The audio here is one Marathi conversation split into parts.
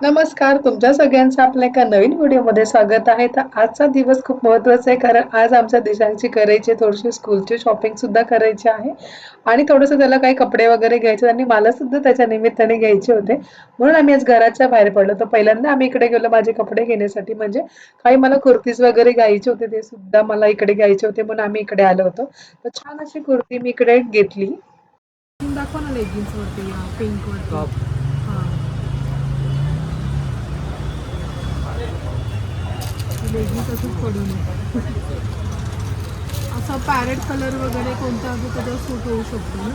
नमस्कार तुमच्या सगळ्यांचं आपल्या एका नवीन व्हिडिओमध्ये स्वागत आहे. तर आजचा दिवस खूप महत्त्वाचा आहे कारण आज आमच्या दिशांची करायची थोडीशी स्कूलची शॉपिंग सुद्धा करायची आहे. आणि थोडंसं त्याला काही कपडे वगैरे घ्यायचे आणि मला सुद्धा त्याच्या निमित्ताने घ्यायचे होते. म्हणून आम्ही आज घराच्या बाहेर पडलो. तर पहिल्यांदा आम्ही इकडे गेलो माझे कपडे घेण्यासाठी. म्हणजे काही मला कुर्तीज वगैरे घ्यायचे होते ते सुद्धा मला इकडे घ्यायचे होते म्हणून आम्ही इकडे आलो होतो. तर छान अशी कुर्ती मी इकडे घेतली. दाखवा ना लेगिन्स वरती हां लेगिन्स असंच पडून. असा पॅरेट कलर वगैरे कोणता जो त्याच्यावर सूट होऊ शकतो ना?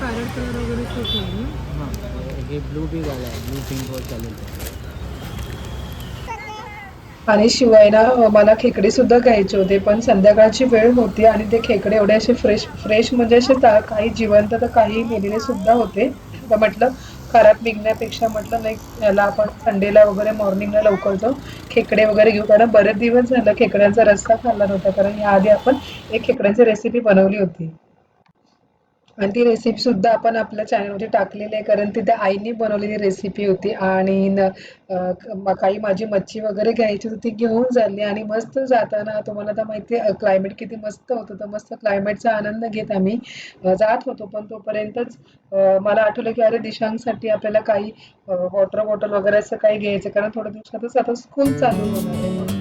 पॅरेट कलर वगैरे सूट होईल ना हां हे ब्लू बी झाला आहे ब्लू पिंकवर चालेल. आणि शिवाय ना मला खेकडे सुद्धा घ्यायचे होते पण संध्याकाळची वेळ होती आणि ते खेकडे एवढे असे फ्रेश फ्रेश म्हणजे असे काही जिवंत तर काही मेलेले सुद्धा होते. तर म्हटलं खराब निघण्यापेक्षा म्हटलं नाही याला आपण संडेला वगैरे मॉर्निंगला लवकर जाऊ खेकडे वगैरे घेऊ. कारण बरेच दिवस झालं खेकड्यांचा रस्सा खाल्ला नव्हता. कारण याआधी आपण एक खेकड्यांची रेसिपी बनवली होती. आणि ती रेसिपी सुद्धा आपण आपल्या चॅनलमध्ये टाकलेली आहे. कारण तिथे आईने बनवलेली रेसिपी होती. आणि काही माझी मच्छी वगैरे घ्यायची होती ती घेऊन झाली. आणि मस्त जाताना तुम्हाला तर माहिती आहे क्लायमेट किती मस्त होतं. तर मस्त क्लायमेटचा आनंद घेत आम्ही जात होतो. पण तोपर्यंतच मला आठवलं की अरे दिशांसाठी आपल्याला काही वॉटर बॉटल वगैरे असं काही घ्यायचं. कारण थोड्या दिवसातच आता स्कूल चालू होणार आहे.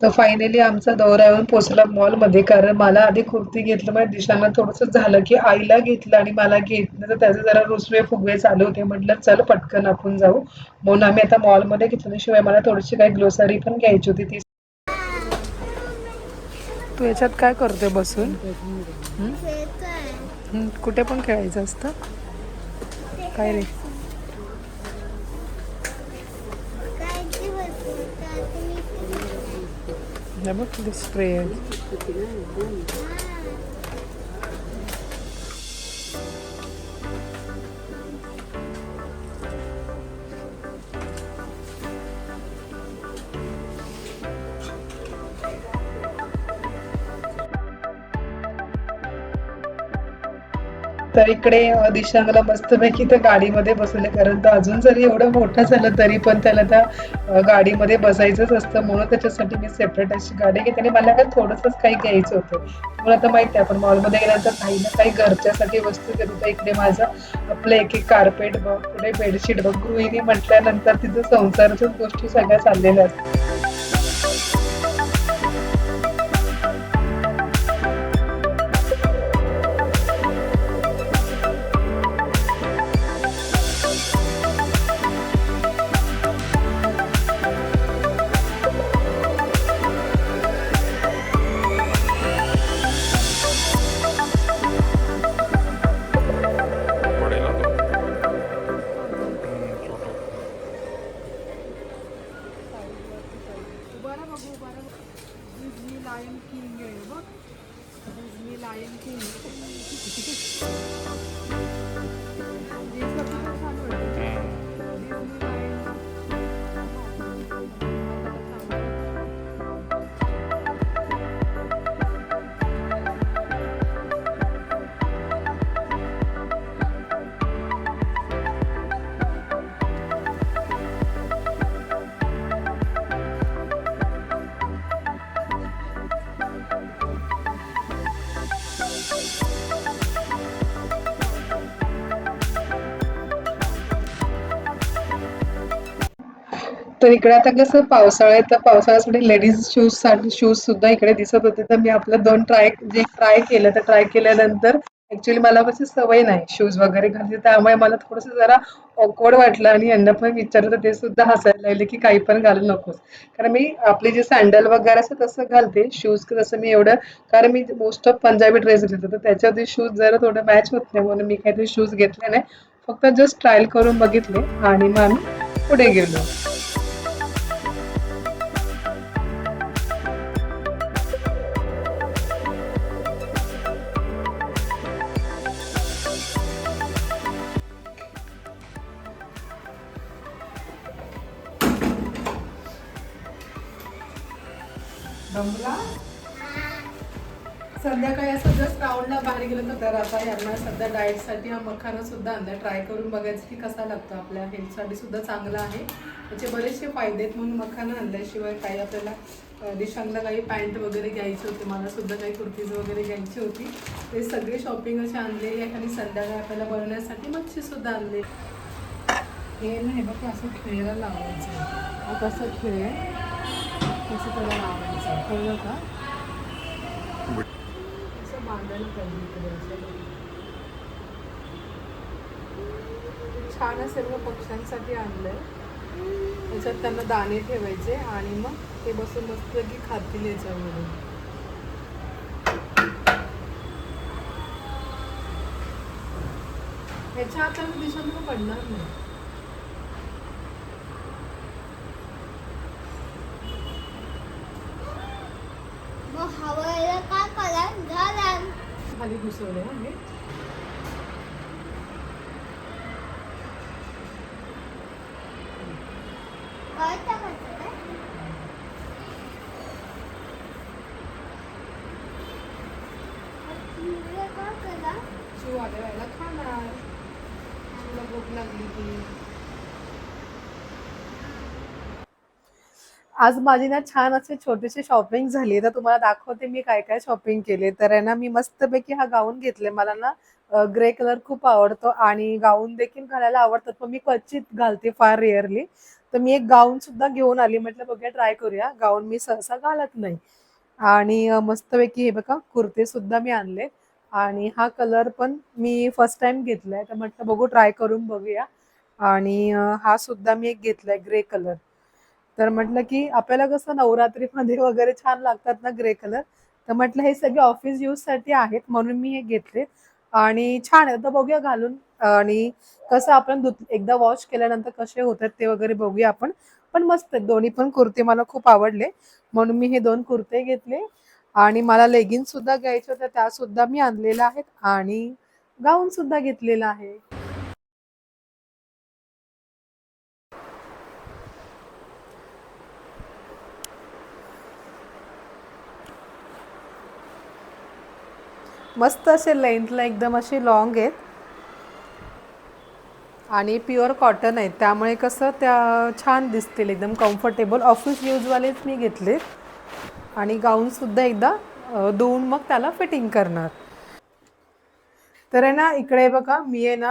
तर फायनली आमचा दौरा येऊन पोचला मॉलमध्ये कारण मला आधी कुर्ती घेतलं म्हणजे दिशांना थोडंसं झालं की आईला घेतलं आणि मला घेतलं. तर त्याचे जरा रुसवे फुगवे चालू होते. म्हटलं चल पटकन आपण जाऊ. म्हणून आम्ही आता मॉलमध्ये घेतल्याशिवाय मला थोडीशी काही ग्लोसरी पण घ्यायची होती. ती तू याच्यात काय करते बसून? कुठे पण खेळायचं असतं? काय रे? हे बघ किती स्प्रे तर इकडे दिशांगला मस्तपैकी त्या गाडीमध्ये बसवले कारण तर अजून जरी एवढं मोठं झालं तरी पण त्याला त्या गाडीमध्ये बसायचंच असतं. म्हणून त्याच्यासाठी मी सेपरेट अशी गाडी घेते आणि मला काय थोडंसंच काही घ्यायचं होतं. मला आता माहिती आहे आपण मॉलमध्ये गेल्यानंतर काही ना काही घरच्यासाठी वस्तू घेत तर इकडे माझं आपलं एक एक कार्पेट बघ पुढे बेडशीट बघ. गृहिणी म्हटल्यानंतर तिथं संसाराच्याच गोष्टी सगळ्या चाललेल्या असतात. तर इकडे आता कसं पावसाळा आहे तर पावसाळ्यासाठी लेडीज शूजसाठी शूज सुद्धा इकडे दिसत होते. तर मी आपलं दोन ट्राय जे ट्राय केलं तर ट्राय केल्यानंतर ऍक्च्युली मला कशी सवय नाही शूज वगैरे घालते त्यामुळे मला थोडंसं जरा ऑकवर्ड वाटलं आणि यांना पण विचारलं तर ते सुद्धा हसायला लागले की काही पण घालू नकोस. कारण मी आपली जे सँडल वगैरे असं तसं घालते. शूज तसं मी एवढं कारण मी मोस्ट ऑफ पंजाबी ड्रेस घेतो तर त्याच्यावरती शूज जरा थोडं मॅच होत नाही. म्हणून मी काहीतरी शूज घेतले नाही. फक्त जस्ट ट्रायल करून बघितले आणि मग आम्ही पुढे गेलो. संध्याकाळी असं जस्ट राऊंडला बाहेर गेलं तर आता यांना सध्या डाएटसाठी हा मखाना सुद्धा आणला ट्राय करून बघायचं की कसा लागतो आपल्या हेल्थसाठी सुद्धा चांगला आहे. त्याचे बरेचसे फायदे आहेत म्हणून मखाना आणल्याशिवाय काही आपल्याला दिशांगला काही पॅन्ट वगैरे घ्यायची होती. मला सुद्धा काही कुर्तीज वगैरे घ्यायची होती. ते सगळे शॉपिंग असे आणलेली आहे आणि संध्याकाळी आपल्याला बनवण्यासाठी मच्छीसुद्धा आणली हे नाही बघ असं खेळायला लावायचं कसं खेळ आहे? कसं त्याला लावायचं कळलं का असं बांधायला पाहिजे इकडे असं. छान असेल मग पक्ष्यांसाठी आणलंय त्याच्यात त्यांना दाणे ठेवायचे आणि मग ते बसून मस्त की खातील याच्यामध्ये ह्याच्या आता दिशांना पडणार नाही मग हवायला काय करा झालं खाली घुसवले हा हे काय टाकायचं काय तुला काय करा शिव आल्या वेळेला खाणार शिवला भूक लागली की आज माझी ना छान असे छोटीशी शॉपिंग झाली तर तुम्हाला दाखवते मी काय काय शॉपिंग केले. तर आहे ना मी मस्तपैकी हा गाऊन घेतले मला ना ग्रे कलर खूप आवडतो आणि गाऊन देखील घालायला आवडतात पण मी क्वचित घालते फार रेअरली तर मी एक गाऊन सुद्धा घेऊन आली. म्हटलं बघूया ट्राय करूया. गाऊन मी सहसा घालत नाही. आणि मस्तपैकी हे बघा कुर्ते सुद्धा मी आणले. आणि हा कलर पण मी फर्स्ट टाइम घेतलाय. तर म्हटलं बघू ट्राय करून बघूया. आणि हा सुद्धा मी एक घेतलाय ग्रे कलर तर म्हटलं की आपल्याला कसं नवरात्रीमध्ये वगैरे छान लागतात ना ग्रे कलर. तर म्हटलं हे सगळे ऑफिस यूजसाठी आहेत म्हणून मी हे घेतले. आणि छान आहे. तर बघूया घालून. आणि कसं आपण एकदा वॉश केल्यानंतर कसे होतात ते वगैरे बघूया आपण. पण मस्त आहेत. दोन्ही पण कुर्ते मला खूप आवडले. म्हणून मी हे दोन कुर्ते घेतले. आणि मला लेगिन्स सुद्धा घ्यायचे होत्या त्या सुद्धा मी आणलेल्या आहेत आणि गाऊन सुद्धा घेतलेला आहे. मस्त असे लेंथला एकदम असे लॉंग आहेत. आणि प्युअर कॉटन आहेत. त्यामुळे कसं त्या छान दिसतील एकदम कम्फर्टेबल ऑफिस यूजवालेच मी घेतले आणि गाऊनसुद्धा एकदा धुवून मग त्याला फिटिंग करणार. तर आहे ना इकडे बघा मी आहे ना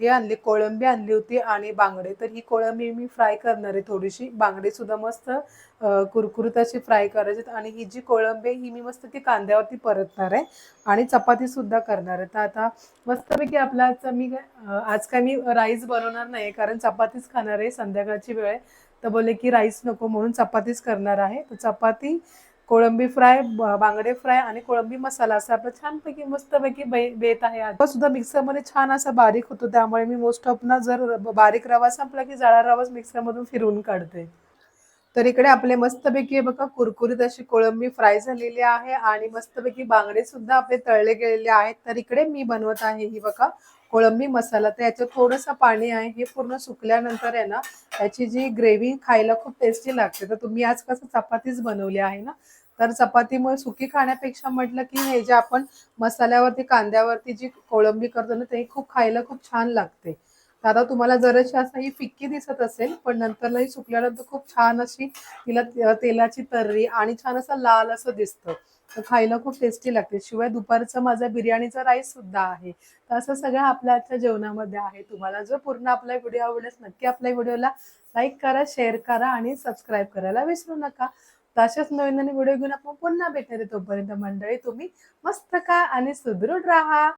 हे आणली कोळंबी आणली होती आणि बांगडे. तर ही कोळंबी मी फ्राय करणार आहे थोडीशी. बांगडे सुद्धा मस्त अ, कुरकुरीत अशी फ्राय करायची आणि ही जी कोळंबी आहे ही मी मस्त ती कांद्यावरती परतणार आहे आणि चपाती सुद्धा करणार आहे. तर आता मस्तपैकी आपला आजचा मी काय आज काय मी राईस बनवणार नाही कारण चपातीच खाणार आहे. संध्याकाळची वेळ आहे. तर बोलले की राईस नको म्हणून चपातीच करणार आहे. तर चपाती कोळंबी फ्राय बांगडे फ्राय आणि कोळंबी मसाला असं आपलं छानपैकी मस्तपैकी बेत आहे आता सुद्धा मिक्सरमध्ये छान असा बारीक होतो त्यामुळे मी मोस्ट ऑफ ना जर बारीक रवा संपला की जाळा रवाच मिक्सरमधून फिरवून काढते. तर इकडे आपले मस्तपैकी बघा कुरकुरीत अशी कोळंबी फ्राय झालेली आहे आणि मस्तपैकी बांगडे सुद्धा आपले तळले गेलेले आहेत. तर इकडे मी बनवत आहे ही बघा कोळंबी मसाला तर याच्यात थोडंसं पाणी आहे हे पूर्ण सुकल्यानंतर आहे ना याची जी ग्रेव्ही खायला खूप टेस्टी लागते. तर तुम्ही आज कसं चपातीच बनवली आहे ना तर चपातीमुळे सुकी खाण्यापेक्षा म्हटलं की हे जे आपण मसाल्यावरती कांद्यावरती जी कोळंबी करतो ना ते खूप खायला खूप छान लागते. तर आता तुम्हाला जराशी असं ही फिक्की दिसत असेल पण नंतरला ही सुकल्यानंतर खूप छान अशी तिला तेलाची तर्री आणि छान असं लाल असं दिसतं. खायला खूप टेस्टी लागते. शिवाय दुपारचं माझा बिर्याणीचा राईस सुद्धा आहे. तर असं सगळं आपल्या आजच्या जेवणामध्ये आहे. तुम्हाला जर पूर्ण आपला व्हिडिओ आवडल्यास नक्की आपल्या व्हिडिओला लाईक करा शेअर करा आणि सबस्क्राईब करायला विसरू नका. तर अशाच नवीन नवीन व्हिडिओ घेऊन आपण पुन्हा भेटणार आहे. तोपर्यंत मंडळी तुम्ही मस्त का आणि सुदृढ राहा.